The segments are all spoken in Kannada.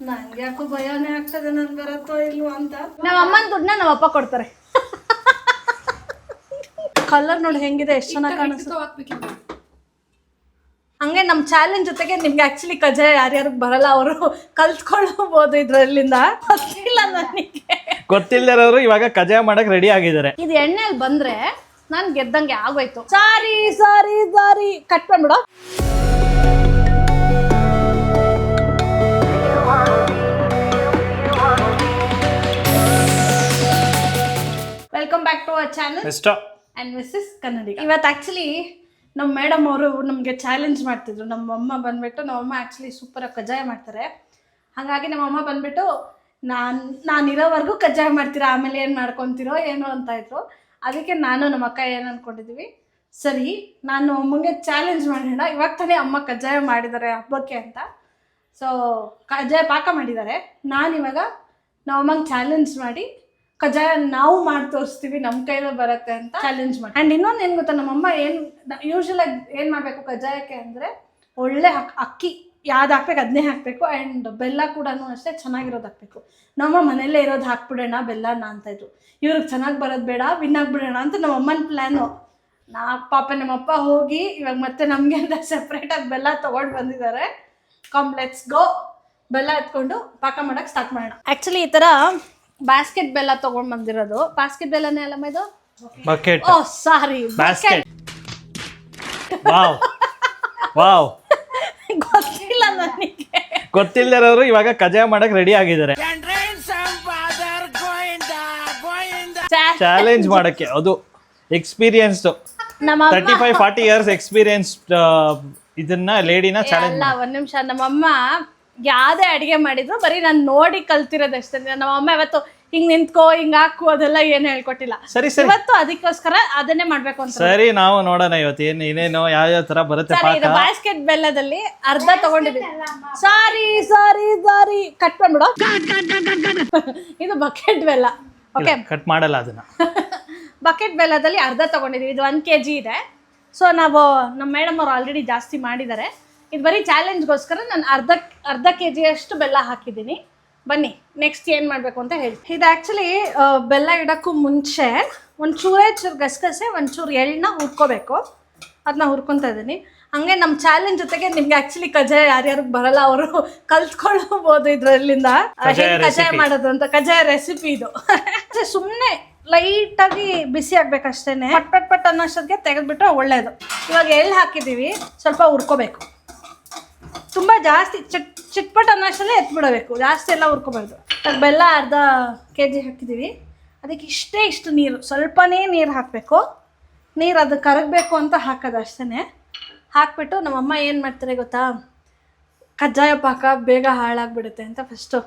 ನಂಗೆ ಯಾಕೋ ಭಯನೇ ಆಗ್ತದೆ ನನ್ ಬರತ್ತೋ ಇಲ್ವೋ ಅಂತ. ನಮ್ಮ ಅಮ್ಮನ ದುಡ್ಡನ್ನ ನಮ್ಮ ಅಪ್ಪ ಕೊಡ್ತಾರೆ. ಕಲರ್ ನೋಡಿ ಹೆಂಗಿದೆ? ಎಷ್ಟು ಚೆನ್ನಾಗಿ ಕಾಣಿಸ್ತದೆ ಹಂಗೆ ನಮ್ಮ ಚಾಲೆಂಜ್ ಜೊತೆಗೆ ನಿಮ್ಗೆ ಆಕ್ಚುಲಿ ಕಜಾಯ ಯಾರ್ಯಾರು ಬರಲ್ಲ ಅವರು ಕಲ್ತ್ಕೊಳ್ಳಬಹುದು ಇದ್ರಲ್ಲಿಂದ. ಗೊತ್ತಿಲ್ಲ ನನಗೆ. ಗೊತ್ತಿಲ್ಲದವರು ಇವಾಗ ಕಜಾಯ ಮಾಡಕ್ ರೆಡಿ ಆಗಿದ್ದಾರೆ. ಇದು ಎಣ್ಣೆಲಿ ಬಂದ್ರೆ ನಾನು ಗೆದ್ದಂಗೆ ಆಗೋಯ್ತು. ಸಾರಿ ಸಾರಿ ಸಾರಿ ಕಟ್ ಮಾಡ್ಬಿಡು. ಚಾನಲ್ ಎಷ್ಟ ಆ್ಯಂಡ್ ಮಿಸ್ಸಸ್ ಕನ್ನಡಿಗ ಇವತ್ತು ಆ್ಯಕ್ಚುಲಿ ನಮ್ಮ ಮೇಡಮ್ ಅವರು ನಮಗೆ ಚಾಲೆಂಜ್ ಮಾಡ್ತಿದ್ರು. ನಮ್ಮ ಅಮ್ಮ ಬಂದ್ಬಿಟ್ಟು ನಮ್ಮ ನಮ್ಮಮ್ಮ ಆ್ಯಕ್ಚುಲಿ ಸೂಪರಾಗಿ ಕಜ್ಜಾಯ ಮಾಡ್ತಾರೆ. ಹಾಗಾಗಿ ನಮ್ಮಮ್ಮ ಬಂದ್ಬಿಟ್ಟು ನಾನು ನಾನಿರೋವರೆಗೂ ಕಜ್ಜಾಯ ಮಾಡ್ತೀರಾ? ಆಮೇಲೆ ಏನು ಮಾಡ್ಕೊತೀರೋ ಏನೋ ಅಂತ ಇದ್ರು. ಅದಕ್ಕೆ ನಾನು ನಮ್ಮ ಅಕ್ಕ ಏನು ಅಂದ್ಕೊಂಡಿದ್ವಿ ಸರಿ ನಾನು ಅಮ್ಮಂಗೆ ಚಾಲೆಂಜ್ ಮಾಡೋಣ. ಇವಾಗ ತಾನೇ ಅಮ್ಮ ಕಜ್ಜಾಯ ಮಾಡಿದ್ದಾರೆ ಹಬ್ಬಕ್ಕೆ ಅಂತ. ಸೊ ಕಜ್ಜಾಯ ಪಾಕ ಮಾಡಿದ್ದಾರೆ. ನಾನು ಇವಾಗ ನಮ್ಮಮ್ಮಂಗೆ ಚಾಲೆಂಜ್ ಮಾಡಿ ಕಜ್ಜಾಯ ನಾವು ಮಾಡಿ ತೋರಿಸ್ತೀವಿ ನಮ್ಮ ಕೈಲೇ ಬರುತ್ತೆ ಅಂತ. ಚಾಲೆಂಜ್ ಮಾಡಿ ಆ್ಯಂಡ್ ಇನ್ನೊಂದು ಏನು ಗೊತ್ತಾ ನಮ್ಮಮ್ಮ ಏನು ಯೂಶಲ್ ಆಗಿ ಏನು ಮಾಡಬೇಕು ಕಜ್ಜಾಯಕ್ಕೆ ಅಂದರೆ ಒಳ್ಳೆ ಅಕ್ ಅಕ್ಕಿ ಯಾವ್ದು ಹಾಕ್ಬೇಕು ಅದನ್ನೇ ಹಾಕಬೇಕು ಆ್ಯಂಡ್ ಬೆಲ್ಲ ಕೂಡ ಅಷ್ಟೇ ಚೆನ್ನಾಗಿರೋದು ಹಾಕಬೇಕು. ನಮ್ಮ ಮನೆಯಲ್ಲೇ ಇರೋದು ಹಾಕ್ಬಿಡೋಣ ಬೆಲ್ಲನ ಅಂತ ಇದ್ರು. ಇವ್ರಿಗೆ ಚೆನ್ನಾಗಿ ಬರೋದು ಬೇಡ ವಿನ್ ಆಗ್ಬಿಡೋಣ ಅಂತ ನಮ್ಮ ಅಮ್ಮನ ಪ್ಲ್ಯಾನು ನಾ ಪಾಪ ನಮ್ಮಪ್ಪ ಹೋಗಿ ಇವಾಗ ಮತ್ತೆ ನಮಗೆ ಅಂತ ಸೆಪ್ರೇಟಾಗಿ ಬೆಲ್ಲ ತೊಗೊಂಡು ಬಂದಿದ್ದಾರೆ. ಕಾಂಪ್ಲೆಕ್ಸ್ ಗೋ ಬೆಲ್ಲ ಎತ್ಕೊಂಡು ಪಾಕ ಮಾಡೋಕ್ಕೆ ಸ್ಟಾರ್ಟ್ ಮಾಡೋಣ. ಆ್ಯಕ್ಚುಲಿ ಈ ಥರ ಬಾಸ್ಕೆಟ್ ಬೆಲ್ಲ ತಗೊಂಡ್ ಬಂದಿರೋದು. ಬಾಸ್ಕೆಟ್ ಬೆಲ್ಲನೇ ಅಲ್ಲಮ್ಮ ಇದು? Bucket oh sorry basket wow wow ಗೊತ್ತಿಲ್ಲ ನನಗೆ. ಗೊತ್ತಿಲ್ಲದವರು ಇವಾಗ ಕಜಾ ಮಾಡಕ್ ರೆಡಿ ಆಗಿದ್ದಾರೆ. ಚಾಲೆಂಜ್ ಮಾಡಕ್ಕೆ. ಅದು ಎಕ್ಸ್ಪೀರಿಯನ್ಸ್ ನಮ್ಮ thirty five forty years experience ಇದನ್ನ ಲೇಡಿನ ಚಾಲೆಂಜ್ ಅಲ್ಲ ಒಂದ್ ನಿಮಿಷ. ನಮ್ಮಮ್ಮ ಯಾವ್ದೇ ಅಡುಗೆ ಮಾಡಿದ್ರು ಬರೀ ನಾನು ನೋಡಿ ಕಲ್ತಿರೋದಷ್ಟೇ ನಮ್ಮಮ್ಮ ಇವತ್ತು ಹಿಂಗ್ ನಿಂತ್ಕೋ ಹಿಂಗ್ ಹಾಕು ಅದೆಲ್ಲ ಏನು ಹೇಳ್ಕೊಟ್ಟಿಲ್ಲ. ಸರಿ ಸರಿ. ಇವತ್ತು ಅದಕ್ಕೋಸ್ಕರ ಅದನ್ನೇ ಮಾಡ್ಬೇಕು ಅಂತ ಸರಿ ನಾವು ನೋಡೋಣ ಇವತ್ತು. ಏನ್ ಏನೇನೋ ಯಾವ ಯಾವ ತರ ಬರುತ್ತೆ ಸರಿ ಇದು ಬಾಸ್ಕೆಟ್ ಬೆಲ್ಲದಲ್ಲಿ ಅರ್ಧ ತಗೊಂಡಿದ್ದೀನಿ. Sorry sorry sorry. ಕಟ್ ಮಾಡ್ಬಿಡು. ಇದು ಬಕೆಟ್ ಬೆಲ್ಲ. ಓಕೆ ಕಟ್ ಮಾಡಲ್ಲ ಅದನ್ನ. ಬಕೆಟ್ ಬೆಲ್ಲದಲ್ಲಿ ಅರ್ಧ ತಗೊಂಡಿದ್ದೀವಿ ಇದು ಒನ್ ಕೆ ಜಿ ಇದೆ. ಸೊ ನಾವು ನಮ್ಮ ಮೇಡಮ್ ಅವ್ರು ಆಲ್ರೆಡಿ ಜಾಸ್ತಿ ಮಾಡಿದ್ದಾರೆ. ಇದು ಬರೀ ಚಾಲೆಂಜ್ಗೋಸ್ಕರ ನಾನು ಅರ್ಧ ಅರ್ಧ ಕೆ ಜಿಯಷ್ಟು ಬೆಲ್ಲ ಹಾಕಿದ್ದೀನಿ. ಬನ್ನಿ ನೆಕ್ಸ್ಟ್ ಏನು ಮಾಡಬೇಕು ಅಂತ ಹೇಳಿ. ಇದು ಆ್ಯಕ್ಚುಲಿ ಬೆಲ್ಲ ಇಡೋಕ್ಕೂ ಮುಂಚೆ ಒಂದು ಚೂರೇ ಚೂರು ಗಸಗಸೆ ಒಂದು ಚೂರು ಎಳ್ಳನ್ನ ಹುರ್ಕೋಬೇಕು. ಅದನ್ನ ಹುರ್ಕೊತಾ ಇದ್ದೀನಿ. ಹಂಗೆ ನಮ್ಮ ಚಾಲೆಂಜ್ ಜೊತೆಗೆ ನಿಮ್ಗೆ ಆ್ಯಕ್ಚುಲಿ ಕಜಾಯ ಯಾರ್ಯಾರಿಗೆ ಬರಲ್ಲ ಅವರು ಕಲ್ತ್ಕೊಳ್ಬೋದು ಇದರಲ್ಲಿಂದ. ಕಜಾಯ ಮಾಡೋದು ಅಂತ ಕಜಾಯ ರೆಸಿಪಿ ಇದು. ಸುಮ್ಮನೆ ಲೈಟಾಗಿ ಬಿಸಿ ಆಗ್ಬೇಕಷ್ಟೇನೆ. ಪಟ್ ಪಟ್ ಪಟ್ ಅನ್ನೋಷ್ಟೊತ್ತಿಗೆ ತೆಗೆದ್ಬಿಟ್ರೆ ಒಳ್ಳೇದು. ಇವಾಗ ಎಳ್ಳು ಹಾಕಿದ್ದೀವಿ ಸ್ವಲ್ಪ ಹುರ್ಕೋಬೇಕು. ತುಂಬ ಜಾಸ್ತಿ ಚಿಟ್ ಚಿಟ್ಪಟ್ ಅನ್ನೋಷ್ಟಲ್ಲೇ ಎತ್ಬಿಡಬೇಕು. ಜಾಸ್ತಿ ಎಲ್ಲ ಹುರ್ಕೋಬಾರ್ದು. ಅದಕ್ಕೆ ಬೆಲ್ಲ ಅರ್ಧ ಕೆ ಜಿ ಹಾಕಿದ್ದೀವಿ. ಅದಕ್ಕೆ ಇಷ್ಟೇ ಇಷ್ಟು ನೀರು. ಸ್ವಲ್ಪನೇ ನೀರು ಹಾಕಬೇಕು. ನೀರು ಅದು ಕರಗಬೇಕು ಅಂತ ಹಾಕೋದು ಅಷ್ಟೇ ಹಾಕ್ಬಿಟ್ಟು ನಮ್ಮಮ್ಮ ಏನು ಮಾಡ್ತಾರೆ ಗೊತ್ತಾ? ಕಜ್ಜಾಯ ಪಾಕ ಬೇಗ ಹಾಳಾಗ್ಬಿಡುತ್ತೆ ಅಂತ ಫಸ್ಟು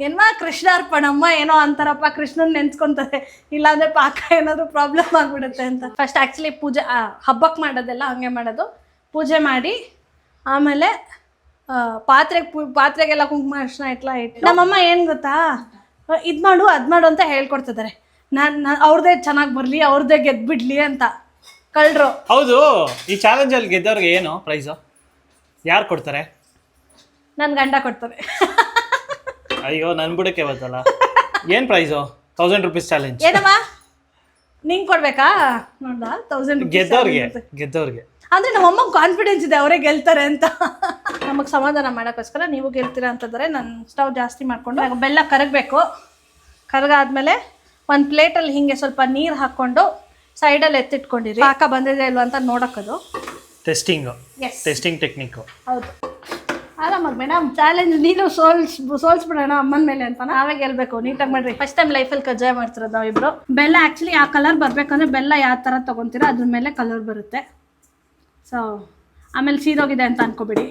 ಏನಮ್ಮ ಕೃಷ್ಣಾರ್ಪಣಮ್ಮ ಏನೋ ಅಂತಾರಪ್ಪ, ಕೃಷ್ಣನ್ ನೆನ್ಸ್ಕೊಂತಾರೆ. ಇಲ್ಲಾಂದ್ರೆ ಪಾಕ ಏನಾದರೂ ಪ್ರಾಬ್ಲಮ್ ಆಗಿಬಿಡುತ್ತೆ ಅಂತ. ಫಸ್ಟ್ ಆ್ಯಕ್ಚುಲಿ ಪೂಜೆ ಹಬ್ಬಕ್ಕೆ ಮಾಡೋದೆಲ್ಲ ಹಂಗೆ ಮಾಡೋದು. ಪೂಜೆ ಮಾಡಿ ಆಮೇಲೆ ಪಾತ್ರೆಗೆ ಪೂ ಪಾತ್ರೆಗೆಲ್ಲ ಕುಂಕುಮ ಅರ್ಶನ ಇಟ್ಲ ಇಟ್ಟು ನಮ್ಮಮ್ಮ ಏನು ಗೊತ್ತಾ? ಇದು ಮಾಡು ಅದು ಮಾಡು ಅಂತ ಹೇಳ್ಕೊಡ್ತಿದ್ದಾರೆ. ನಾನು ನಾನು ಅವ್ರದ್ದೇ ಚೆನ್ನಾಗಿ ಬರಲಿ ಅವ್ರದ್ದೇ ಗೆದ್ಬಿಡ್ಲಿ ಅಂತ. ಕಳ್ರು. ಹೌದು ಈ ಚಾಲೆಂಜ್ ಅಲ್ಲಿ ಗೆದ್ದವ್ರಿಗೆ ಏನು ಪ್ರೈಸ್ ಯಾರು ಕೊಡ್ತಾರೆ? ನನ್ನ ಗಂಡ ಕೊಡ್ತಾರೆ. ಅಯ್ಯೋ ನನ್ ಬಿಡಕ್ಕೆ ಬರ್ತಲ್ಲ ಏನ್ ಪ್ರೈಸು ತೌಸಂಡ್ ರುಪೀಸ್ ಚಾಲೆಂಜ್ ಏನಮ್ಮ? ನಿಂಗೆ ಕೊಡ್ಬೇಕಾ? ನೋಡ್ದ? ತೌಸಂಡ್ ಗೆದ್ದವ್ರಿಗೆ ಗೆದ್ದವ್ರಿಗೆ. ಅಂದ್ರೆ ನಮ್ಮಮ್ಮ ಕಾನ್ಫಿಡೆನ್ಸ್ ಇದೆ ಅವರೇ ಗೆಲ್ತಾರೆ ಅಂತ. ನಮಗೆ ಸಮಾಧಾನ ಮಾಡೋಕ್ಕೋಸ್ಕರ ನೀವು ಗೆಲ್ತೀರಾ ಅಂತಂದರೆ ನಾನು ಸ್ಟವ್ ಜಾಸ್ತಿ ಮಾಡಿಕೊಂಡು ಬೆಲ್ಲ ಕರಗಬೇಕು. ಕರಗಾದ್ಮೇಲೆ ಒಂದು ಪ್ಲೇಟಲ್ಲಿ ಹಿಂಗೆ ಸ್ವಲ್ಪ ನೀರು ಹಾಕ್ಕೊಂಡು ಸೈಡಲ್ಲಿ ಎತ್ತಿಟ್ಕೊಂಡಿರಿ. ಪಾಕ ಬಂದಿದೆ ಇಲ್ವಾ ಅಂತ ನೋಡೋಕ್ಕದು. ಟೆಸ್ಟಿಂಗ್ ಎಸ್ ಟೆಸ್ಟಿಂಗ್ ಟೆಕ್ನಿಕ್ ಹೌದು. ಆರಾಮಾಗಿ ಮೇಡಮ್ ಚಾಲೆಂಜ್ ನೀನು ಸೋಲ್ಸ್ ಸೋಲ್ಸ್ಬಿಡೋಣ ಅಮ್ಮನ ಮೇಲೆ ಅಂತ ನಾವೇ ಗೆಲ್ಬೇಕು ನೀಟಾಗಿ ಮಾಡ್ರಿ. ಫಸ್ಟ್ ಟೈಮ್ ಲೈಫಲ್ಲಿ ಕಜ್ಜಾಯ ಮಾಡ್ತಿರೋದು ನಾವಿಬ್ರು. ಬೆಲ್ಲ ಆ್ಯಕ್ಚುಲಿ ಆ ಕಲರ್ ಬರಬೇಕಂದ್ರೆ ಬೆಲ್ಲ ಯಾವ ಥರ ತಗೊಂತೀರಾ ಅದ್ರ ಮೇಲೆ ಕಲರ್ ಬರುತ್ತೆ. ಸೊ ಆಮೇಲೆ ಸೀದೋಗಿದೆ ಅಂತ ಅನ್ಕೋಬೇಡಿ.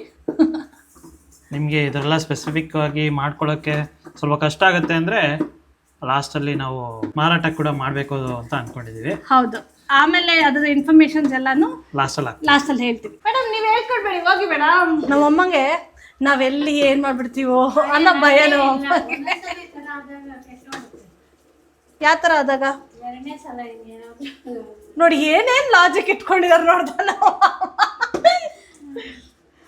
ನಿಮಗೆ ಇದರೆಲ್ಲ ಸ್ಪೆಸಿಫಿಕ್ ಆಗಿ ಮಾಡ್ಕೊಳ್ಳೋಕ್ಕೆ ಸ್ವಲ್ಪ ಕಷ್ಟ ಆಗುತ್ತೆ ಅಂದರೆ ಲಾಸ್ಟಲ್ಲಿ ನಾವು ಮಾರಾಟ ಕೂಡ ಮಾಡಬೇಕು ಅಂತ ಅನ್ಕೊಂಡಿದ್ದೀವಿ ಹೌದು. ಆಮೇಲೆ ಅದರ ಇನ್ಫಾರ್ಮೇಶನ್ಸ್ ಎಲ್ಲಾನು ಲಾಸ್ಟಲ್ಲಿ ಲಾಸ್ಟಲ್ಲಿ ಹೇಳ್ತೀವಿ. ಮೇಡಮ್ ನೀವು ಹೇಳ್ಕೊಡ್ಬೇಡಿ ಹೋಗಿ ಮೇಡಮ್ ನಮ್ಮ ಅಮ್ಮಂಗೆ ನಾವೆಲ್ಲಿ ಏನು ಮಾಡ್ಬಿಡ್ತೀವೋ ಅನ್ನೋ ಭಯ ಯಾವ ಥರ ಆದಾಗ? ನೋಡಿ ಏನೇನು ಲಾಜಿಕ್ ಇಟ್ಕೊಂಡಿದಾರೆ ನೋಡ್ದ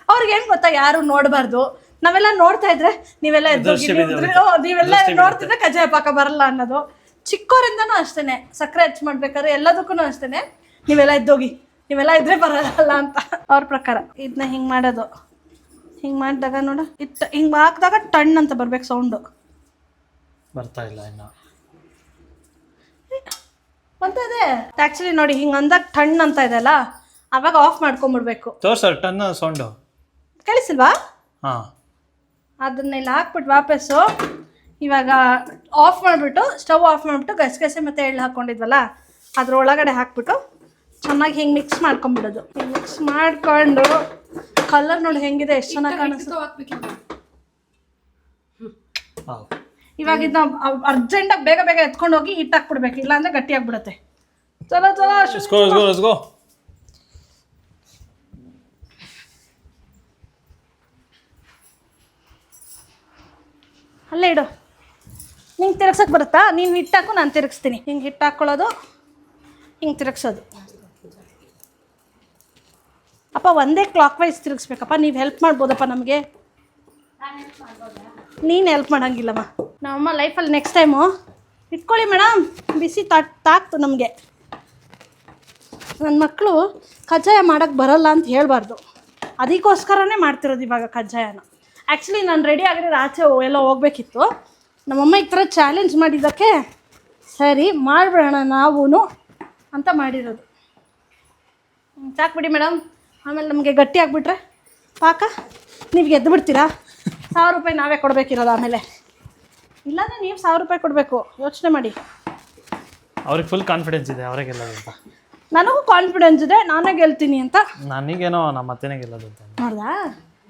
ಅವ್ರಿಗೆ ಏನು ಗೊತ್ತಾ ಯಾರು ನೋಡಬಾರ್ದು. ನಾವೆಲ್ಲ ನೋಡ್ತಾ ಇದ್ರೆ ನೀವೆಲ್ಲ ಎದ್ದು ನೀವು ಓ, ನೀವೆಲ್ಲ ನೋಡ್ತಿದ್ರೆ ಕಜ್ಜಾಯ ಪಾಕ ಬರಲ್ಲ ಅನ್ನೋದು. ಚಿಕ್ಕವರಿಂದನೂ ಅಷ್ಟೇನೆ ಸಕ್ಕರೆ ಹೆಚ್ಚು ಮಾಡ್ಬೇಕಾದ್ರೆ ಎಲ್ಲದಕ್ಕೂ ಅಷ್ಟೇನೆ. ನೀವೆಲ್ಲ ಎದ್ದೋಗಿ ನೀವೆಲ್ಲ ಇದ್ರೆ ಬರಲ್ಲ ಅಂತ. ಅವ್ರ ಪ್ರಕಾರ. ಇದನ್ನ ಹಿಂಗ್ ಮಾಡೋದು. ಹಿಂಗ್ ಮಾಡಿದಾಗ ನೋಡು ಇಟ್ಟು ಹಿಂಗ್ ಹಾಕಿದಾಗ ಟಣ್ ಅಂತ ಬರ್ಬೇಕು ಸೌಂಡು ಬರ್ತಾ ಇಲ್ಲ ಇನ್ನು. ಮತ್ತೆ ಅದೇ ಆ್ಯಕ್ಚುಲಿ ನೋಡಿ ಹಿಂಗೆ ಅಂದಾಗ ಟಣ್ ಅಂತ ಇದೆಲ್ಲ ಅವಾಗ ಆಫ್ ಮಾಡ್ಕೊಂಬಿಡ್ಬೇಕು. ತೋರ್ಸರ್ ಟನ್ ಸೌಂಡು. ಕೇಳಿಸಿಲ್ವಾ? ಹಾಂ. ಅದನ್ನೆಲ್ಲ ಹಾಕ್ಬಿಟ್ಟು ವಾಪಸ್ಸು ಇವಾಗ ಆಫ್ ಮಾಡಿಬಿಟ್ಟು ಸ್ಟವ್ ಆಫ್ ಮಾಡಿಬಿಟ್ಟು ಗಸಗಸೆ ಮತ್ತು ಎಳ್ಳು ಹಾಕ್ಕೊಂಡಿದ್ವಲ್ಲ ಅದ್ರ ಒಳಗಡೆ ಹಾಕ್ಬಿಟ್ಟು ಚೆನ್ನಾಗಿ ಹಿಂಗೆ ಮಿಕ್ಸ್ ಮಾಡ್ಕೊಂಬಿಡೋದು. ಮಿಕ್ಸ್ ಮಾಡ್ಕೊಂಡು ಕಲರ್ ನೋಡಿ ಹೆಂಗಿದೆ ಎಷ್ಟು ಚೆನ್ನಾಗಿ ಕಾಣಿಸುತ್ತೆ. ಹಾಂ ಇವಾಗ ಇದನ್ನ ಅರ್ಜೆಂಟಾಗಿ ಬೇಗ ಬೇಗ ಎತ್ಕೊಂಡು ಹೋಗಿ ಹಿಟ್ಟು ಹಾಕ್ಬಿಡ್ಬೇಕು ಇಲ್ಲಾಂದ್ರೆ ಗಟ್ಟಿ ಆಗ್ಬಿಡುತ್ತೆ ಚಲೋ ಚಲೋ ಅಲ್ಲೇ ಇಡು. ನಿಂಗೆ ತಿರ್ಗ್ಸಕ್ಕೆ ಬರುತ್ತಾ? ನೀನು ಹಿಟ್ಟು ಹಾಕು ನಾನು ತಿರುಗಿಸ್ತೀನಿ. ಹಿಂಗೆ ಹಿಟ್ಟು ಹಾಕ್ಕೊಳ್ಳೋದು ಹಿಂಗೆ ತಿರುಗ್ಸೋದು. ಅಪ್ಪ ಒಂದೇ ಕ್ಲಾಕ್ ವೈಸ್ ತಿರುಗಿಸ್ಬೇಕಪ್ಪ. ನೀವು ಹೆಲ್ಪ್ ಮಾಡ್ಬೋದಪ್ಪ ನಮಗೆ. ನೀನು ಹೆಲ್ಪ್ ಮಾಡಂಗಿಲ್ಲಮ್ಮ. ನಮ್ಮಮ್ಮ ಲೈಫಲ್ಲಿ ನೆಕ್ಸ್ಟ್ ಟೈಮು ಇಟ್ಕೊಳ್ಳಿ ಮೇಡಮ್ ಬಿಸಿ ತಾಕ್ ತಾಕ್ತು ನಮಗೆ. ನನ್ನ ಮಕ್ಕಳು ಕಜ್ಜಾಯ ಮಾಡೋಕ್ಕೆ ಬರಲ್ಲ ಅಂತ ಹೇಳಬಾರ್ದು. ಅದಕ್ಕೋಸ್ಕರನೇ ಮಾಡ್ತಿರೋದು ಇವಾಗ ಕಜ್ಜಾಯನ. ಆ್ಯಕ್ಚುಲಿ ನಾನು ರೆಡಿ ಆಗಿರೋದು ಆಚೆ ಎಲ್ಲ ಹೋಗ್ಬೇಕಿತ್ತು. ನಮ್ಮಮ್ಮ ಈ ಥರ ಚಾಲೆಂಜ್ ಮಾಡಿದ್ದಕ್ಕೆ ಸರಿ ಮಾಡಿಬಿಡೋಣ ನಾವು ಅಂತ ಮಾಡಿರೋದು. ಸಾಕ್ಬಿಡಿ ಮೇಡಮ್ ಆಮೇಲೆ ನಮಗೆ ಗಟ್ಟಿ ಆಗಿಬಿಟ್ರೆ ಪಾಕ. ನೀವು ಗೆದ್ದು ಬಿಡ್ತೀರಾ ಸಾವಿರ ರೂಪಾಯಿ ನಾವೇ ಕೊಡಬೇಕಿರೋದು ಆಮೇಲೆ. ಇಲ್ಲಾಂದ್ರೆ ನೀವು ಸಾವಿರ ರೂಪಾಯಿ ಕೊಡಬೇಕು. ಯೋಚನೆ ಮಾಡಿ. ಅವ್ರಿಗೆ ಫುಲ್ ಕಾನ್ಫಿಡೆನ್ಸ್ ಇದೆ ಅವರೇ ಗೆಲ್ಲೋದು ಅಂತ. ನನಗೂ ಕಾನ್ಫಿಡೆನ್ಸ್ ಇದೆ ನಾನೇ ಗೆಲ್ತೀನಿ ಅಂತ. ನನಗೇನೋ ನಮ್ಮ ಅತ್ತೆನೇ ಗೆಲ್ಲೋದು ಅಂತ. ನೋಡ್ದಾ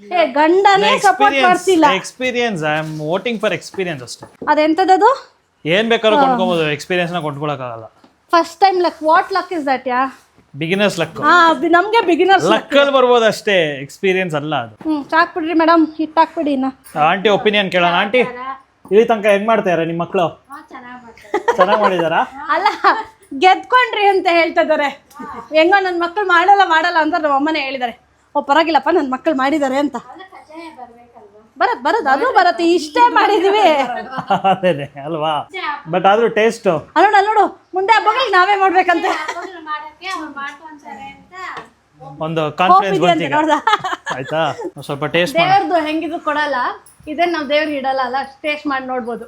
ಏ ಗಂಡನೇ ಸಪೋರ್ಟ್ ಮಾಡ್ತಿಲ್ಲ. Experience I am voting for experience ಅಷ್ಟೇ. ಅದೆಂಥದ್ದು? ಏನ್ ಬೇಕಾದ್ರೂ ಕೊಂಡ್ಕೊಬೋದು ನ ಕೊಂಡ್ಕೊಳಕ್ಕಾಗಲ್ಲ. First time luck what luck is that yeah? Beginners luck ಹಾ ನಮಗೆ ಬಿಗಿನರ್ಸ್ ಬಿಗಿನರ್ಸ್ ಲಕ್ಕಲ್ಲಿ ಬರ್ಬೋದು ಅಷ್ಟೇ ಎಕ್ಸ್ಪೀರಿಯನ್ಸ್ ಅಲ್ಲ ಅದು. ಹ್ಮ್ ಸಾಕ್ಬಿಡ್ರಿ ಮೇಡಮ್ ಹಿಟ್ ಹಾಕ್ಬಿಡಿ ಇನ್ನ. ಆಂಟಿ ಒಪಿನಿಯನ್ ಕೇಳೋಣ ಆಂಟಿ ಇಲ್ಲಿ ತನಕ ಹೆಂಗ್ ಮಾಡ್ತಾರೆ ನಿಮ್ಮ ಮಕ್ಕಳು ಚೆನ್ನಾಗಿ ಮಾಡಿದಾರಾ? ಅಲ್ಲ ಗೆದ್ಕೊಂಡ್ರಿ ಅಂತ ಹೇಳ್ತಾ ಇದಾರೆ ಹೆಂಗೋ ನನ್ನ ಮಕ್ಕಳು ಮಾಡಲ್ಲ ಮಾಡಲ್ಲ ಅಂತ ನಮ್ಮ ಅಮ್ಮನೇ ಹೇಳಿದಾರೆ ಓ ಪರವಾಗಿಲ್ಲಪ್ಪ ನನ್ನ ಮಕ್ಕಳು ಮಾಡಿದ್ದಾರೆ ಅಂತ. ಬರತ್ ಬರತ್ ಅದು ಬರತ್ತೆ ಇಷ್ಟೇ ಮಾಡಿದೀವಿ. ಅಲ್ವಾ? ಬಟ್ ಆದ್ರೂ ಟೇಸ್ಟ್ ಅಲ್ಲೋಣ ನೋಡು ಮುಂದೆ ಹಬ್ಬಗಳ್ ನಾವೇ ಮಾಡ್ಬೇಕಂತ. ಒಂದು ಕಾನ್ಫಿಡೆನ್ಸ್ ಆಯ್ತಾ? ಸ್ವಲ್ಪ ಟೇಸ್ಟ್ ಮಾಡಿ. ದೇವ್ರದ್ದು ಹೆಂಗಿದ್ರು ಕೊಡಲ್ಲ. ಇದೇ ನಾವು ದೇವ್ರಿಗೆ ಇಡಲ್ಲ ಅಲ್ಲ ಟೇಸ್ಟ್ ಮಾಡಿ ನೋಡ್ಬೋದು.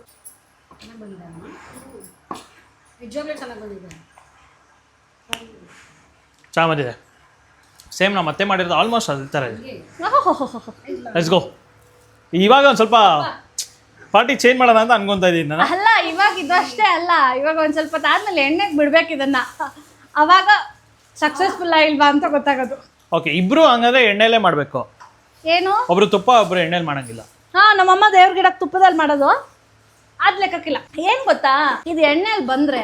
ಚಾ ಬಂದಿದೆ ಸೇಮ್ ನಾವು ಮತ್ತೆ ಮಾಡಿರೋದು ಆಲ್ಮೋಸ್ಟ್ ಅದೇ ಥರ ಇದೆ. ಲೆಟ್ಸ್ ಗೋ ಇವಾಗ ಒಂದು ಸ್ವಲ್ಪ ಪಾರ್ಟಿ ಚೇಂಜ್ ಮಾಡೋಣ ಅಂತ ಅನ್ಕೊಂತ ಇದ್ದೀನಿ ನಾನು. ಅಲ್ಲ ಇವಾಗ ಅಷ್ಟೇ ಅಲ್ಲ. ಇವಾಗ ಒಂದು ಸ್ವಲ್ಪ ಆದ್ಮೇಲೆ ಎಣ್ಣೆಗೆ ಬಿಡ್ಬೇಕು ಇದನ್ನ. ಅವಾಗ ಸಕ್ಸಸ್ಫುಲ್ ಆಗಿಲ್ವಾ ಅಂತ ಗೊತ್ತಾಗೋದು. ಓಕೆ ಇಬ್ರು ಹಂಗಂದ್ರೆ ಎಣ್ಣೆಲೇ ಮಾಡಬೇಕು. ಏನು? ಒಬ್ರು ತುಪ್ಪ ಒಬ್ರು ಎಣ್ಣೆಲಿ ಮಾಡಂಗಿಲ್ಲ. ಹಾ ನಮ್ಮಮ್ಮ ದೇವ್ರ ಗಿಡಕ್ಕೆ ತುಪ್ಪದಲ್ಲಿ ಮಾಡೋದು. ಅದ್ ಲೆಕ್ಕಕ್ಕಿಲ್ಲ. ಏನ್ ಗೊತ್ತಾ? ಇದು ಎಣ್ಣೆಲ್ ಬಂದ್ರೆ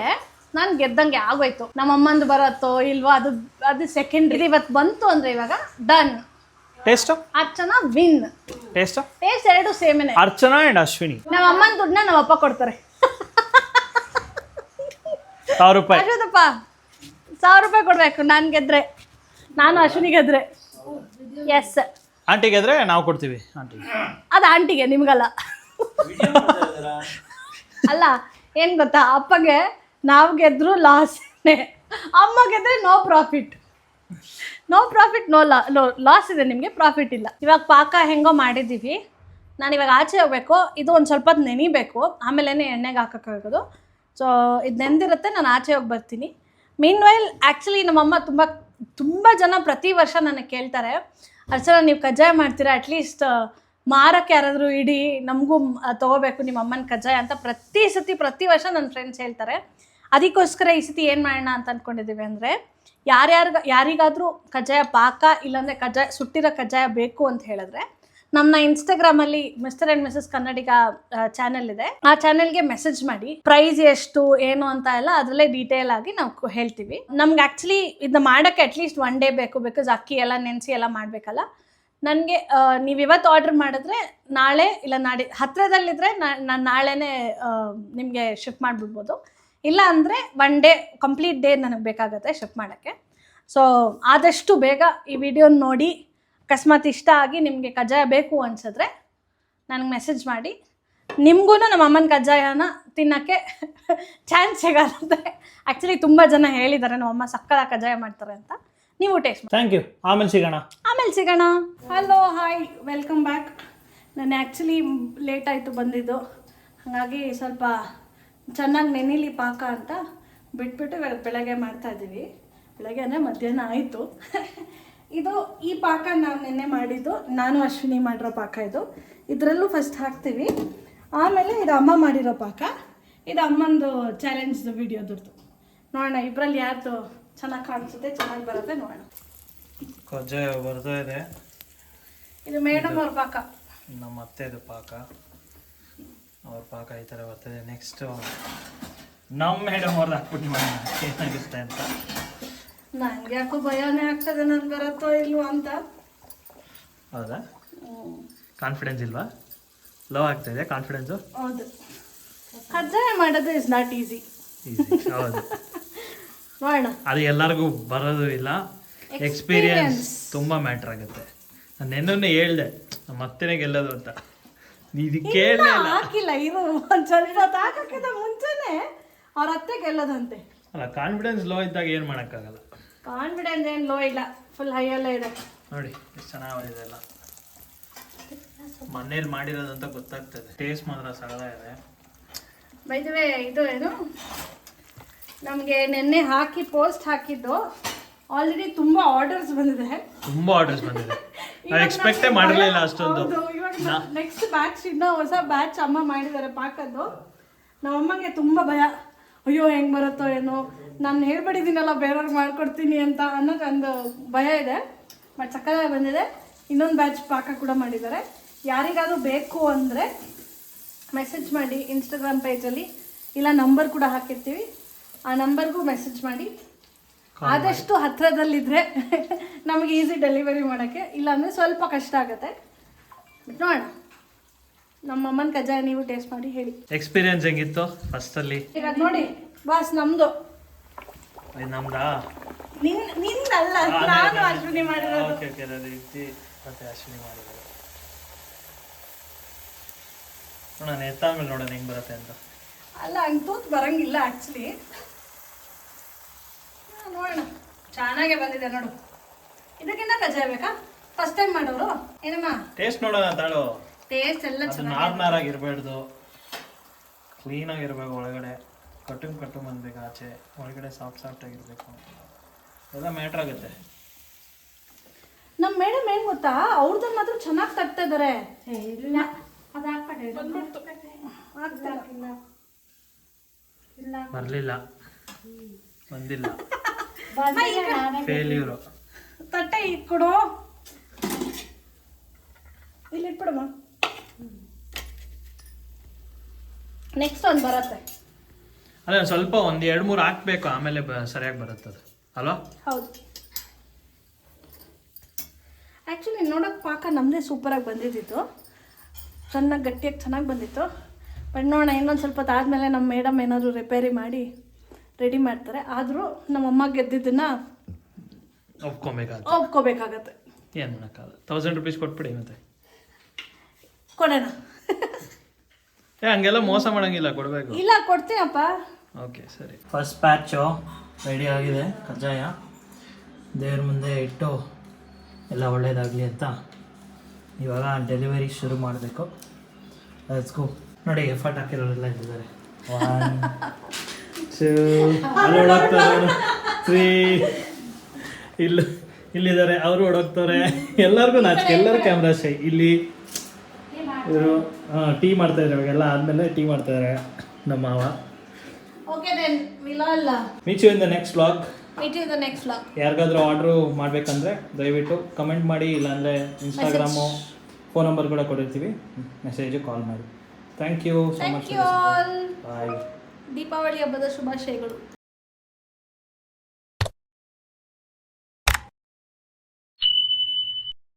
ನಾನು ಗೆದ್ದಂಗೆ ಆಗೋಯ್ತು. ನಮ್ಮಮ್ಮಂದು ಬರತ್ತೋ ಇಲ್ವೋ ಅದು ಅದು ಸೆಕೆಂಡ್ ಇವತ್ತು ಬಂತು ಅಂದ್ರೆ ಇವಾಗ done taste Archana win taste taste ಎರಡು ಸೇಮೇನೆ. ಅರ್ಚನಾ ಅಂಡ್ ಅಶ್ವಿನಿ. ನಮ್ಮ ಅಮ್ಮನ ದುಡ್ಡನ್ನ ನಮ್ಮ ಅಪ್ಪ ಕೊಡ್ತಾರೆ. ಸಾವಿರ ರೂಪಾಯಿ. ಅಶ್ವತಪ್ಪ ಸಾವಿರ ರೂಪಾಯಿ ಕೊಡ್ಬೇಕು. ನಾನು ಗೆದ್ರೆ. ನಾನು ಅಶ್ವಿನಿ ಗೆದ್ರೆ. ಎಸ್ ಆಂಟಿಗೆ ಆದ್ರೆ ನಾವು ಕೊಡ್ತೀವಿ. ಆಂಟಿಗೆ ಅದು ಆಂಟಿಗೆ ನಿಮ್ಗಲ್ಲ. ಅಲ್ಲ, ಏನ್ ಗೊತ್ತಾ? ಅಪ್ಪಗೆ ನಾವು ಗೆದ್ರು ಲಾಸ್ ಅಮ್ಮ ಗೆದ್ರೆ no profit no profit no ಲಾ ಲಾಸ್ ಇದೆ ನಿಮಗೆ ಪ್ರಾಫಿಟ್ ಇಲ್ಲ. ಇವಾಗ ಪಾಕ ಹೆಂಗೋ ಮಾಡಿದ್ದೀವಿ. ನಾನು ಇವಾಗ ಆಚೆ ಹೋಗ್ಬೇಕು, ಇದು ಒಂದು ಸ್ವಲ್ಪ ನೆನಿಬೇಕು ಆಮೇಲೆ ಎಣ್ಣೆಗೆ ಹಾಕೋಕ್ಕಾಗೋದು ಸೊ ಇದು ನೆಂದಿರುತ್ತೆ ನಾನು ಆಚೆ ಹೋಗಿ ಬರ್ತೀನಿ. ಮೀನ್ ವೈಲ್ ಆ್ಯಕ್ಚುಲಿ ನಮ್ಮಮ್ಮ ತುಂಬ ತುಂಬ ಜನ ಪ್ರತಿ ವರ್ಷ ನನಗೆ ಕೇಳ್ತಾರೆ ಅರ್ಚನಾ, ನೀವು ಕಜ್ಜಾಯ ಮಾಡ್ತೀರಾ? ಅಟ್ಲೀಸ್ಟ್ ಮಾರಕ್ಕೆ ಯಾರಾದರೂ ಇಡಿ, ನಮಗೂ ತೊಗೋಬೇಕು ನಿಮ್ಮ ಅಮ್ಮನ ಕಜ್ಜಾಯ ಅಂತ ಪ್ರತಿ ಸತಿ, ಪ್ರತಿ ವರ್ಷ ನನ್ನ ಫ್ರೆಂಡ್ಸ್ ಹೇಳ್ತಾರೆ. ಅದಕ್ಕೋಸ್ಕರ ಈ ಸತಿ ಏನು ಮಾಡೋಣ ಅಂತ ಅಂದ್ಕೊಂಡಿದ್ದೀವಿ ಅಂದರೆ, ಯಾರ್ಯಾರಿಗ, ಯಾರಿಗಾದರೂ ಕಜ್ಜಾಯ ಪಾಕ, ಇಲ್ಲಾಂದರೆ ಕಜ್ಜಾಯ, ಸುಟ್ಟಿರೋ ಕಜ್ಜಾಯ ಬೇಕು ಅಂತ ಹೇಳಿದ್ರೆ ನಮ್ಮ ಇನ್ಸ್ಟಾಗ್ರಾಮಲ್ಲಿ mister and missus Kannadiga channel ಇದೆ. ಆ ಚಾನೆಲ್ಗೆ ಮೆಸೇಜ್ ಮಾಡಿ ಪ್ರೈಸ್ ಎಷ್ಟು, ಏನು ಅಂತ ಎಲ್ಲ ಅದರಲ್ಲೇ ಡೀಟೇಲ್ ಆಗಿ ನಾವು ಹೇಳ್ತೀವಿ. ನಮ್ಗೆ ಆಕ್ಚುಲಿ ಇದನ್ನ ಮಾಡೋಕ್ಕೆ ಅಟ್ಲೀಸ್ಟ್ ಒನ್ ಡೇ ಬೇಕು ಬಿಕಾಸ್ ಅಕ್ಕಿ ಎಲ್ಲ, ನೆನೆಸಿ ಎಲ್ಲ ಮಾಡಬೇಕಲ್ಲ. ನನಗೆ ನೀವು ಇವತ್ತು ಆರ್ಡರ್ ಮಾಡಿದ್ರೆ ನಾಳೆ ಇಲ್ಲ ನಾಡಿ ಹತ್ತಿರದಲ್ಲಿದ್ದರೆ ನಾನು ನಾಳೆನೇ ನಿಮಗೆ ಶಿಫ್ಟ್ ಮಾಡಿಬಿಡ್ಬೋದು. ಇಲ್ಲ ಅಂದರೆ ಒನ್ ಡೇ ಕಂಪ್ಲೀಟ್ ಡೇ ನನಗೆ ಬೇಕಾಗುತ್ತೆ ಶಿಫ್ಟ್ ಮಾಡೋಕ್ಕೆ. ಸೊ ಆದಷ್ಟು ಬೇಗ ಈ ವಿಡಿಯೋ ನೋಡಿ ಅಕಸ್ಮಾತ್ ಇಷ್ಟ ಆಗಿ ನಿಮಗೆ ಕಜ್ಜಾಯ ಬೇಕು ಅನಿಸಿದ್ರೆ ನನಗೆ ಮೆಸೇಜ್ ಮಾಡಿ. ನಿಮಗೂ ನಮ್ಮ ಅಮ್ಮನ ಕಜ್ಜಾಯನ ತಿನ್ನೋಕ್ಕೆ ಚಾನ್ಸ್ ಸಿಗತ್ತೆ. ಆ್ಯಕ್ಚುಲಿ ತುಂಬ ಜನ ಹೇಳಿದ್ದಾರೆ ನಮ್ಮ ಅಮ್ಮ ಸಕ್ಕದ ಕಜ್ಜಾಯ ಮಾಡ್ತಾರೆ ಅಂತ. ನೀವು ಟೇಸ್ಟ್ ಮಾಡಿ. ಥ್ಯಾಂಕ್ ಯು ಆಮೇಲೆ ಸಿಗೋಣ. ಆಮೇಲೆ ಸಿಗೋಣ. ಹಲೋ ಹಾಯ್ ವೆಲ್ಕಮ್ ಬ್ಯಾಕ್ ನಾನು ಆ್ಯಕ್ಚುಲಿ ಲೇಟ್ ಆಯಿತು ಬಂದಿದ್ದು. ಹಾಗಾಗಿ ಸ್ವಲ್ಪ ಚೆನ್ನಾಗಿ ನೆನಿಲಿ ಪಾಕ ಅಂತ ಬಿಟ್ಬಿಟ್ಟು ಬೆಳಗ್ಗೆ ಮಾಡ್ತಾ ಇದ್ದೀವಿ ಬೆಳಗ್ಗೆ ಅಂದರೆ ಮಧ್ಯಾಹ್ನ ಆಯಿತು. ಇದು ಈ ಪಾಕ ನಾವು ನಿನ್ನೆ ಮಾಡಿದ್ದು. ನಾನು ಅಶ್ವಿನಿ ಮಾಡಿರೋ ಪಾಕ ಇದು. ಇದರಲ್ಲೂ ಫಸ್ಟ್ ಹಾಕ್ತೀವಿ. ಆಮೇಲೆ ಇದು ಅಮ್ಮ ಮಾಡಿರೋ ಪಾಕ. ಇದು ಅಮ್ಮಂದು ಚಾಲೆಂಜ್ದು ವಿಡಿಯೋದ್ರದ್ದು ನೋಡೋಣ ಇಬ್ಬರಲ್ಲಿ ಯಾರ್ದು ಚೆನ್ನಾಗಿ ಕಾಣಿಸುತ್ತೆ ಚೆನ್ನಾಗಿ ಬರುತ್ತೆ ನೋಡೋಣ. ಕಜ್ಜಾಯ ಬರ್ತಾ ಇದೆ. ಇದು ಮೇಡಮ್ ಅವ್ರ ಪಾಕ. ನಮ್ಮ ಅತ್ತೆದು ಪಾಕ. ಅವ್ರ ಪಾಕ ಈ ಥರ ಬರ್ತದೆ. ನೆಕ್ಸ್ಟ್ ನಮ್ಮ ಮೇಡಮ್ ಅವ್ರದ್ದು ಹಾಕ್ಬಿಟ್ಟು ಮಾಡೋಣ ಏನಾಗುತ್ತೆ ಅಂತ. ನಂಗೆ ಯಾಕೋ ಭಯನೇ ಆಗ್ತದೆ ನನ್ ಬರತ್ತೋ ಇಲ್ವೋ ಅಂತ. ಹೌದಾ? ಕಾನ್ಫಿಡೆನ್ಸ್ ಇಲ್ವಾ? ಲೋ ಆಗ್ತಾ ಇದೆ ಕಾನ್ಫಿಡೆನ್ಸು ಹೌದು. ಕಜ್ಜಾಯ ಮಾಡೋದು ಇಸ್ ನಾಟ್ ಈಸಿ ಹೌದು. ನೋಡೋಣ ಅದು ಎಲ್ಲರಿಗೂ ಬರೋದು ಇಲ್ಲ. ಎಕ್ಸ್ಪೀರಿಯನ್ಸ್ ತುಂಬ ಮ್ಯಾಟ್ರ್ ಆಗುತ್ತೆ. ನಾನು ನೆನ್ನೆ ಹೇಳ್ದೆ. ನಮ್ಮ ಅತ್ತೆನೇ ಗೆಲ್ಲೋದು ಅಂತ. ಇದು ಕೇಳಲೇ ಇಲ್ಲ ಹಾಕಿಲ್ಲ. ಇದು ಒಂದ್ ಸ್ವಲ್ಪ ಹಾಕಕ್ಕಿಂತ ಮುಂಚೆನೆ ಅವ್ರ ಅತ್ತೆ ಗೆಲ್ಲದಂತೆ. ಅಲ್ಲ ಕಾನ್ಫಿಡೆನ್ಸ್ ಲೋ ಇದ್ದಾಗ ಏನು ಮಾಡೋಕ್ಕಾಗಲ್ಲ? ಕಾನ್ಫಿಡೆನ್ಸ್ ಏನು ಲೋ ಇಲ್ಲ. ಫುಲ್ ಹೈಯಲ್ಲೇ ಇದೆ. ನೋಡಿ ಎಷ್ಟು ಚೆನ್ನಾಗಿದೆ ಎಲ್ಲ ಮನೇಲಿ ಮಾಡಿರೋದಂತ ಗೊತ್ತಾಗ್ತದೆ. ಟೇಸ್ಟ್ ಮಾತ್ರ ಸರಳ ಇದೆ. ಬೈದವೆ ಇದು ಏನು? ನಮಗೆ ನೆನ್ನೆ ಹಾಕಿ ಪೋಸ್ಟ್ ಹಾಕಿದ್ದು. ಆಲ್ರೆಡಿ ತುಂಬಾ ಆರ್ಡರ್ಸ್ ಬಂದಿದೆ. ತುಂಬಾ ಆರ್ಡರ್ಸ್ ಬಂದಿದೆ. ನಾನು ಎಕ್ಸ್ಪೆಕ್ಟೇ ಮಾಡಿರಲಿಲ್ಲ ಅಷ್ಟೊಂದು. ನೆಕ್ಸ್ಟ್ ಬ್ಯಾಚ್ ಇನ್ನ ಹೊಸ ಬ್ಯಾಚ್ ಅಮ್ಮ ಮಾಡಿದ್ದಾರೆ ಪಾಕದ್ದು. ನಮ್ಮ ತುಂಬಾ ತುಂಬ ಭಯ. ಅಯ್ಯೋ ಹೆಂಗ್ ಬರುತ್ತೋ ಏನೋ. ನಾನು ಹೇಳ್ಬಿಟ್ಟಿದ್ದೀನಲ್ಲ ಬೇರೆಯವ್ರಿಗೆ ಮಾಡ್ಕೊಡ್ತೀನಿ ಅಂತ ಅನ್ನೋದು ಒಂದು ಭಯ ಇದೆ. ಬಟ್ ಸಕ್ಕತ್ತಾಗಿ ಬಂದಿದೆ. ಇನ್ನೊಂದು ಬ್ಯಾಚ್ ಪಾಕ ಕೂಡ ಮಾಡಿದ್ದಾರೆ. ಯಾರಿಗಾದರೂ ಬೇಕು ಅಂದರೆ ಮೆಸೇಜ್ ಮಾಡಿ ಇನ್ಸ್ಟಾಗ್ರಾಮ್ ಪೇಜಲ್ಲಿ ಇಲ್ಲ ನಂಬರ್ ಕೂಡ ಹಾಕಿರ್ತೀವಿ. ಆ ನಂಬರ್ಗೂ ಮೆಸೇಜ್ ಮಾಡಿ. ಆದಷ್ಟು ಹತ್ತಿರದಲ್ಲಿದ್ದರೆ ನಮಗೆ ಈಸಿ ಡೆಲಿವರಿ ಮಾಡೋಕ್ಕೆ. ಇಲ್ಲಾಂದರೆ ಸ್ವಲ್ಪ ಕಷ್ಟ ಆಗುತ್ತೆ. ಬಟ್ ನೋಡೋಣ. ನಮ್ಮ ಅಮ್ಮನ ಕಜ್ಜಾಯ ನೀವು ಟೇಸ್ಟ್ ಮಾಡಿ ಹೇಳಿ. ಎಕ್ಸ್ಪೀರಿಯನ್ಸ್ ಹೆಂಗಿತ್ತು? ಫಸ್ಟಲ್ಲಿ ಈಗ ನೋಡಿ ಬಾಸ್ ನಮ್ಮದು ಇದು ನಮ್ದಾ? ನಿನ್ ನಿಂದಲ್ಲ ನಾನು ಅಶ್ವಿನಿ ಮಾಡಿರೋದು. ಓಕೆ ಓಕೆ ಅದು ರೀತಿ ಮತ್ತೆ ಅಶ್ವಿನಿ ಮಾಡಿರೋದು. ನಾನು ಎತ್ತಾದ್ಮೇಲೆ ನೋಡೋಣ ಹೆಂಗೆ ಬರುತ್ತೆ ಅಂತ. ಅಲ್ಲ ಹಂಗೆ ತೂತ್ ಬರಂಗಿಲ್ಲ ಆ್ಯಕ್ಚುಲಿ ನೋಡೋಣ. ಚೆನ್ನಾಗೇ ಬಂದಿದೆ ನೋಡು. ಇದಕ್ಕಿಂತ ಕಜ್ಜಾಯ ಬೇಕಾ ಫಸ್ಟ್ ಟೈಮ್ ಮಾಡೋರು? ಏನಮ್ಮ? ಟೇಸ್ಟ್ ನೋಡೋಣ ತಾಳು. ಟೇಸ್ಟ್ ಎಲ್ಲ ಚೆನ್ನಾಗಿ ಕ್ಲೀನಾಗಿರ್ಬೇಕು ಒಳಗಡೆ. ಕಟ್ಟು ಕಟ್ಟು ಬಂದ್ಬೇಕು ಆಚೆ ಒಳಗಡೆ ಸಾಫ್ಟ್ ಸಾಫ್ಟ್ ಆಗಿರ್ಬೇಕು ಎಲ್ಲ ಮ್ಯಾಟ್ರ್ ಆಗುತ್ತೆ. ನಮ್ಮ ಮೇಡಮ್ ಏನ್ ಗೊತ್ತಾ? ಅವ್ರದ್ದು ಮಾತ್ರ ಚೆನ್ನಾಗಿ ತಗ್ತಾ ಇದಾರೆ. ಇಲ್ಲ. ಅದು ಹಾಕ್ಬೇಡಿ. ಇಲ್ಲ. ಬರಲಿಲ್ಲ. ಬಂದಿಲ್ಲ. ಬಂದಿಲ್ಲ ಫೇಲ್ಯೂರು. ತಟ್ಟೆ ಇಟ್ಕೊಡು. ಇಲ್ಲಿ ಇಟ್ಬಿಡಮ್ಮ ನೆಕ್ಸ್ಟ್ ಒಂದು ಬರುತ್ತೆ. ಒಂದ್ ಸ್ವಲ್ಪ ಒಂದು ಎರಡು ಮೂರು ಹಾಕ್ಬೇಕು ಆಮೇಲೆ ಸರಿಯಾಗಿ ಬರುತ್ತೆ ಅದು ಅಲ್ವಾ? ಹೌದು. ಆ್ಯಕ್ಚುಲಿ ನೋಡೋಕೆ ಪಾಕ ನಮ್ಮದೇ ಸೂಪರಾಗಿ ಬಂದಿದ್ದಿತ್ತು. ಚೆನ್ನಾಗಿ ಗಟ್ಟಿಯಾಗಿ ಚೆನ್ನಾಗಿ ಬಂದಿತ್ತು. ಬಟ್ ನೋಡೋಣ ಇನ್ನೊಂದು ಸ್ವಲ್ಪ ಆದಮೇಲೆ ನಮ್ಮ ಮೇಡಮ್ ಏನಾದರೂ ರಿಪೇರಿ ಮಾಡಿ ರೆಡಿ ಮಾಡ್ತಾರೆ. ಆದರೂ ನಮ್ಮಮ್ಮ ಗೆದ್ದಿದ್ದನ್ನು ಒಪ್ಕೊಬೇಕಾಗುತ್ತೆ. ಒಪ್ಕೋಬೇಕಾಗತ್ತೆ. ಏನು ಮಾಡೋಕ್ಕಾಗಲ್ಲ. ತೌಸಂಡ್ ರುಪೀಸ್ ಕೊಟ್ಬಿಡಿ ಮತ್ತೆ. ಕೊಡೋಣ. ಏ ಹಂಗೆಲ್ಲ ಮೋಸ ಮಾಡಂಗಿಲ್ಲ ಕೊಡಬೇಕು. ಇಲ್ಲ ಕೊಡ್ತೀನಪ್ಪ. ಓಕೆ ಸರಿ. ಫಸ್ಟ್ ಪ್ಯಾಚು ರೆಡಿ ಆಗಿದೆ, ಕಜ್ಜಾಯ. ದೇವ್ರ ಮುಂದೆ ಇಟ್ಟು ಎಲ್ಲ ಒಳ್ಳೇದಾಗಲಿ ಅಂತ ಇವಾಗ ಡೆಲಿವರಿ ಶುರು ಮಾಡಬೇಕು. ಗೋ ನೋಡಿ ಎಫರ್ಟ್ ಹಾಕಿರೋರೆಲ್ಲ ಇದ್ದಾರೆ. ಇಲ್ಲಿ, ಇಲ್ಲಿದ್ದಾರೆ, ಅವರು ಓಡೋಗ್ತಾರೆ ಎಲ್ಲರಿಗೂ ನಾಚಿಕೆ, ಎಲ್ಲರೂ ಕ್ಯಾಮ್ರಾ ಶೈ ಇಲ್ಲಿ ಇವರು ಟೀ ಮಾಡ್ತಾ ಇದ್ದಾರೆ ಇವಾಗೆಲ್ಲ. ಆದಮೇಲೆ ಟೀ ಮಾಡ್ತಾ ಇದ್ದಾರೆ ನಮ್ಮ ಮಾವ. Okay then will all you in the next vlog meet you in the next vlog ಯಾರಿಗಾದ್ರೂ ಆರ್ಡರ್ ಮಾಡಬೇಕಂದ್ರೆ ದಯವಿಟ್ಟು ಕಮೆಂಟ್ ಮಾಡಿ ಇಲ್ಲಾಂದರೆ ಇನ್ಸ್ಟಾಗ್ರಾಮು ಫೋನ್ ನಂಬರ್ ಕೂಡ ಕೊಡಿರ್ತೀವಿ ಮೆಸೇಜು ಕಾಲ್ ಮಾಡಿ. Thank you so much bye Deepavali ಹಬ್ಬದ ಶುಭಾಶಯಗಳು.